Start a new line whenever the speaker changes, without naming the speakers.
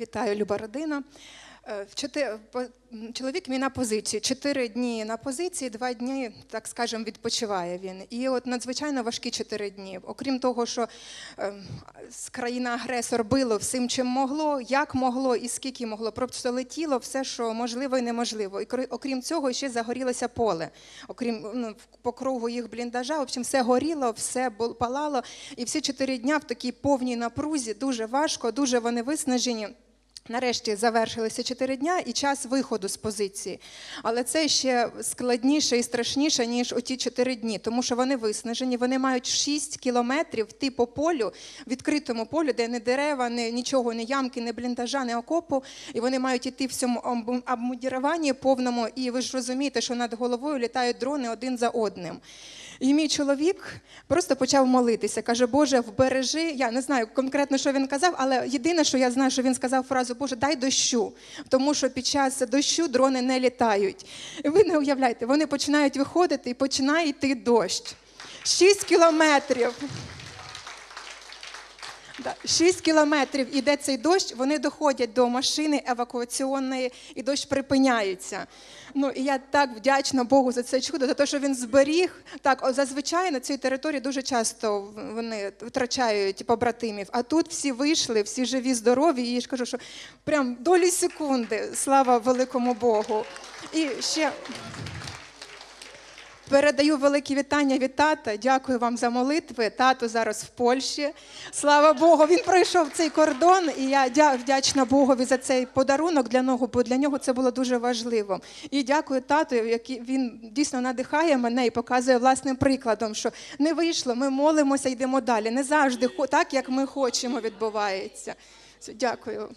Вітаю, люба родина. Е, Чоловік мій на позиції. Чотири дні на позиції, два дні, так скажемо, відпочиває він. І от надзвичайно важкі чотири дні. Окрім того, що ем, країна-агресор било всім, чим могло, як могло і скільки могло. Просто летіло все, що можливо і неможливо. І окрім цього, ще загорілося поле. Окрім ну, по кругу їх бліндажа, в общем, все горіло, все палало. І всі чотири дня в такій повній напрузі, дуже важко, дуже вони виснажені. Нарешті завершилися чотири дня і час виходу з позиції. Але це ще складніше і страшніше, ніж оті чотири дні, тому що вони виснажені, вони мають 6 кілометрів йти по полю, відкритому полю, де не дерева, не, нічого, не ямки, не бліндажа, не окопу. І вони мають іти в цьому обму- обмундіруванні повному. І ви ж розумієте, що над головою літають дрони один за одним. І мій чоловік просто почав молитися. Каже, Боже, вбережи. Я не знаю конкретно, що він казав, але єдине, що я знаю, що він сказав фразу Боже, дай дощу, тому що під час дощу дрони не літають. І ви не уявляєте, вони починають виходити і починає йти дощ. Шість кілометрів. 6 кілометрів іде цей дощ, вони доходять до машини евакуаційної, і дощ припиняється. Ну і я так вдячна Богу за це чудо, за те, що він зберіг. Так, зазвичай на цій території дуже часто вони втрачають побратимів. А тут всі вийшли, всі живі, здорові. І я ж кажу, що прям долі секунди, слава великому Богу. І ще. Передаю великі вітання від тата. Дякую вам за молитви. Тато зараз в Польщі. Слава Богу, він пройшов цей кордон, і я вдячна Богові за цей подарунок для нього, бо для нього це було дуже важливо. І дякую тату, який він дійсно надихає мене і показує власним прикладом, що не вийшло, ми молимося, йдемо далі. Не завжди так, як ми хочемо, відбувається. Дякую.